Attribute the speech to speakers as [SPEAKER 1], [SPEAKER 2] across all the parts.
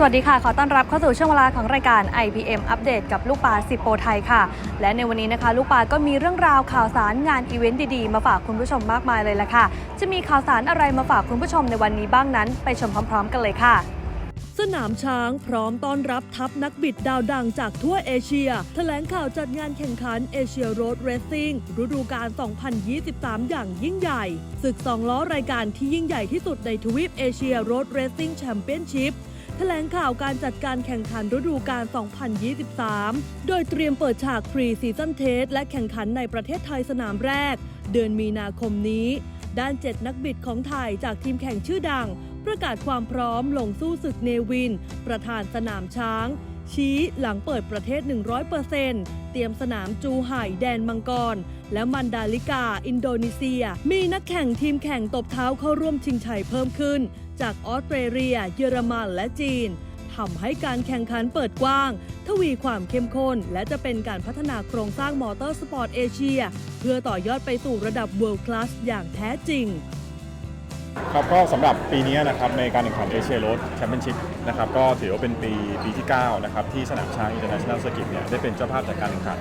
[SPEAKER 1] สวัสดีค่ะ ขอต้อนรับเข้าสู่ช่วงเวลาของรายการ IPM อัปเดตกับลูกปลาสิบโปรไทยค่ะ และในวันนี้นะคะ ลูกปลาก็มีเรื่องราวข่าวสารงานอีเวนต์ดีๆ มาฝากคุณผู้ชมมากมายเลยละค่ะ จะมีข่าวสารอะไรมาฝากคุณผู้ชมในวันนี้บ้างนั้น ไปชมพร้อมๆ กันเลยค่ะ
[SPEAKER 2] สนามช้างพร้อมต้อนรับทัพนักบิดดาวดังจากทั่วเอเชีย แถลงข่าวจัดงานแข่งขันเอเชียโรดเรซซิ่งฤดูกาล 2023 อย่างยิ่งใหญ่ ศึกสองล้อรายการที่ยิ่งใหญ่ที่สุดในทวีปเอเชียโรดเรซซิ่งแชมเปี้ยนชิพ ถลงข่าวการจัดการแข่งขันฤดูกาล 2023 โดยเตรียมเปิดฉากพรีซีซั่นเทสและแข่งขันในประเทศไทยสนามแรก เดือนมีนาคมนี้ ด้าน 7 นักบิดของไทยจากทีมแข่งชื่อดัง ประกาศความพร้อมลงสู้ศึกเนวิน ประธานสนามช้าง ชี้หลังเปิดประเทศ 100%เตรียมสนามจูไห่แดนมังกร และมันดาลิกา อินโดนีเซีย มีนักแข่งทีมแข่งตบเท้าเข้าร่วมชิงชัยเพิ่มขึ้น จากออสเตรเลีย เยอรมันและจีนทำให้การแข่งขันเปิดกว้าง ทวีความเข้มข้น และจะเป็นการพัฒนาโครงสร้างมอเตอร์สปอร์ตเอเชีย เพื่อต่อยอดไปสู่ระดับ World Class อย่างแท้จริง
[SPEAKER 3] ครับก็สำหรับปีนี้นะครับในการแข่งขันเอเชียรดแชมเปี้ยนชิพนะครับก็ถือว่าเป็นปีปีที่ 9 นะครับ ที่สนามช้างอินเตอร์เนชั่นแนลสกิทเนี่ยได้เป็นเจ้าภาพจัดการแข่งขัน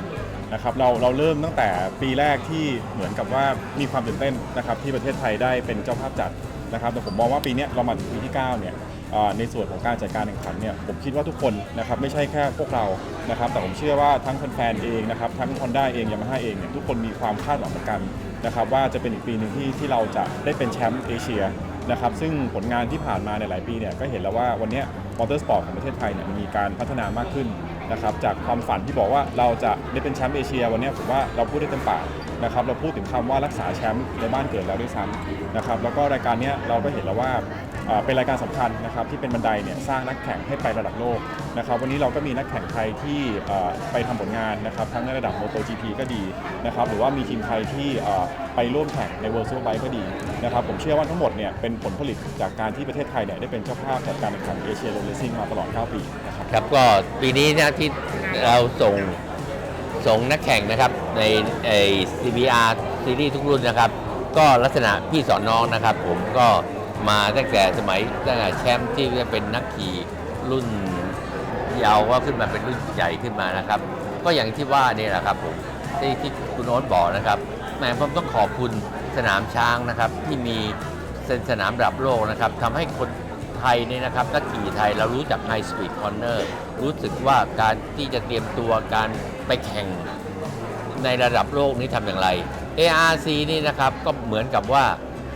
[SPEAKER 3] นะครับเราเราเริ่มตั้งแต่ปีแรกที่เหมือนกับว่ามีความตื่นเต้นนะครับที่ประเทศไทยได้เป็นเจ้าภาพจัด นะครับแต่ผมมองว่าปีนี้เรามาถึงปีที่9เนี่ยในส่วนของการจัดการแข่งขันเนี่ยผมคิดว่าทุกคนนะครับไม่ใช่แค่พวกเรานะครับแต่ผมเชื่อว่าทั้งแฟนๆเองนะครับทั้ง Honda เองยามาฮ่าเองเนี่ยทุกคนมีความคาดหวังเหมือนกันนะครับว่าจะเป็นอีกปีหนึ่งที่ที่เราจะได้เป็นแชมป์เอเชียนะครับซึ่งผลงานที่ผ่านมาในหลายปีเนี่ยก็เห็นแล้วว่าวันนี้มอเตอร์สปอร์ตของประเทศไทยเนี่ยมีการพัฒนามากขึ้นนะครับจากความฝันที่บอกว่าเราจะได้เป็นแชมป์เอเชีย วันนี้ผมว่าเราพูดได้เต็มปาก นะครับเราพูดถึงคำว่ารักษาแชมป์ในบ้านเกิดแล้วด้วยซ้ำนะครับแล้วก็รายการนี้เราก็เห็นแล้วว่าเป็นรายการสำคัญนะครับที่เป็นบันไดเนี่ยสร้างนักแข่งให้ไประดับโลกนะครับวันนี้เราก็มีนักแข่งไทยที่ไปทำผลงานนะครับทั้งในระดับ MotoGP ก็ดีนะครับหรือว่ามีทีมไทยที่ไปร่วมแข่งใน World Superbike ก็ดีนะครับผมเชื่อว่าทั้งหมดเนี่ยเป็นผลผลิตจากการที่ประเทศไทยเนี่ยได้เป็นเจ้าภาพจัดการแข่งขันเอเชียโรลเลซิ่งมาตลอด 9 ปีนะครับ
[SPEAKER 4] ครับก็ปีนี้นะที่เราส่ง สงนักแข่งนะครับในไอ้ CBR ซีรีส์ทุกรุ่นนะครับ ก็ลักษณะพี่สอนน้องนะครับ ผมก็มาตั้งแต่สมัยตั้งแต่แชมป์ที่จะเป็นนักขี่รุ่นยาวก็ขึ้นมาเป็นรุ่นใหญ่ขึ้นมานะครับ ก็อย่างที่ว่านี่แหละครับผมที่ที่คุณโอ๊ตบอกนะครับแหมผมต้องขอบคุณสนามช้างนะครับ ที่มีเส้นสนามระดับโลกนะครับทำให้คนไทยเนี่ยนะครับนักขี่ไทยเรารู้จัก High Speed Corner รู้สึกว่าการที่จะเตรียมตัวการ ไปแข่งในระดับโลกนี้ทำอย่างไร ARC นี่นะครับก็เหมือนกับว่า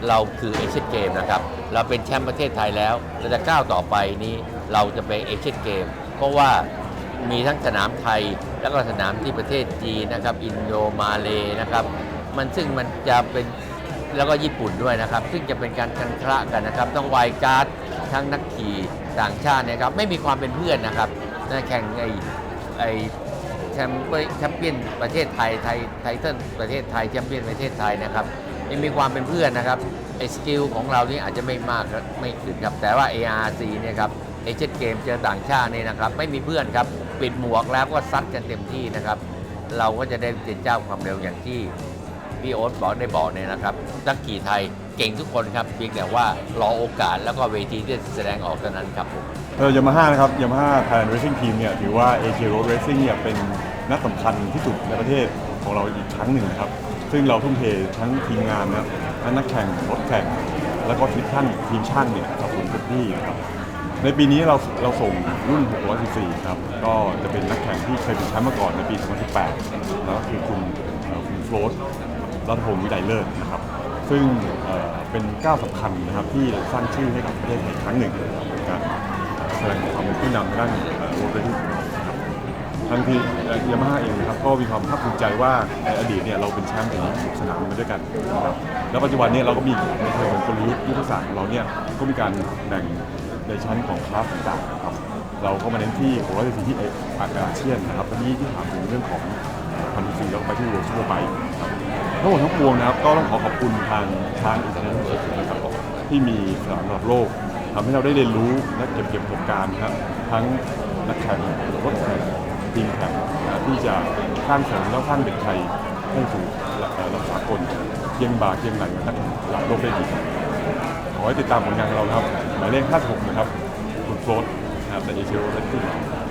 [SPEAKER 4] เราคือเอเชียนเกมนะครับ เราเป็นแชมป์ประเทศไทยแล้วเราจะก้าวต่อไปนี้เราจะไปเอเชียนเกม เพราะว่ามีทั้งสนามไทย แล้วก็สนามที่ประเทศจีนนะครับ อินโดมาเลนะครับ มันซึ่งมันจะเป็นแล้วก็ญี่ปุ่นด้วยนะครับ ซึ่งจะเป็นการคันคละกันนะครับต้องไวการ์ดทั้งนักขี่ต่างชาตินยครับ ไม่มีความเป็นเพื่อนนะครับแข่งไอไอ แชมป์แชมเปี้ยนประเทศไทยไทยไทเทิลประเทศไทยแชมเปี้ยนประเทศไทยนะครับยังมีความเป็นเพื่อนนะครับไอสกิลของเรานี่อาจจะไม่มากไม่ขึ้นครับ แต่ว่า ARC เนี่ยครับเอเชียนเกมเจอต่างชาติเนี่ยนะครับไม่มีเพื่อนครับ ปิดหมวกแล้วก็ซัดกันเต็มที่นะครับ เราก็จะได้เป็นเจ้าความเร็วอย่างที่ พี่โอ๊ตบอกได้บอกเนี่ยนะครับนักขี่ไทยเก่งทุกคนครับเพียงแต่ว่ารอโอกาสแล้วก็เวทีที่จะแสดงออกเท่านั้นครับผม
[SPEAKER 3] เออยามาฮ่านะครับยามาฮ่าไทยแลนด์เรซิ่งทีมเนี่ยถือว่าเอเชียโรดเรซิ่งเนี่ยเป็นนัดสำคัญที่สุดในประเทศของเราอีกครั้งหนึ่งนะครับ ซึ่งเราทุ่มเททั้งทีมงานนะครับทั้งนักแข่งรถแข่ง แล้วก็ทีมช่างทีมช่างเนี่ยสนับสนุนเต็มที่นะครับในปีนี้เราเราส่งรุ่น 614 ครับ ก็จะเป็นนักแข่งที่เคยเป็นแชมป์มาก่อนในปี 2018 แล้วก็คือคุณคุณโฟลต รัตพงศ์วิไลเลิศนะครับ ซึ่งเป็นก้าวสำคัญนะครับที่สร้างชื่อให้กับประเทศไทยครั้งหนึ่งในการแสดงความเป็นผู้นำด้านโรดเรซิ่งครับทั้งที่ยามาฮ่าเองนะครับก็มีความภาคภูมิใจว่าในอดีตเนี่ยเราเป็นแชมป์ถึงสนามมาด้วยกันนะครับแล้วปัจจุบันเนี่ยเราก็มีในเชิงกลยุทธ์ยุทธศาสตร์ของเราเนี่ยก็มีการแบ่งในชั้นของคลาสต่างๆนะครับเราก็มาเน้นที่ผมว่าเป็นที่อาอเซียนนะครับตอนนี้ที่ถามถึงเรื่องของพันธุ์ซีแล้วไปที่โรซูเปอร์ไบค์ครับ ทั้งหมดทั้งปวงนะครับ ก็ต้องขอขอบคุณทางทางอินเทอร์เน็ตเวิร์นะครับที่มีสนามระดับโลกทำให้เราได้เรียนรู้และเก็บเกี่ยวประสบการณ์ครับทั้งนักแข่งรถแข่งทีมแข่งนะที่จะสร้างสรรค์แล้วสร้างเด็กไทยให้สู่ระดับสากลเคียงบ่าเคียงไหลนักแข่งระดับโลกได้ดีขอให้ติดตามผลงานของเรานะครับหมายเลข 56 นะครับ คุณโฟลตนะครับแต่เอเชียโรเรสซิ่งครับ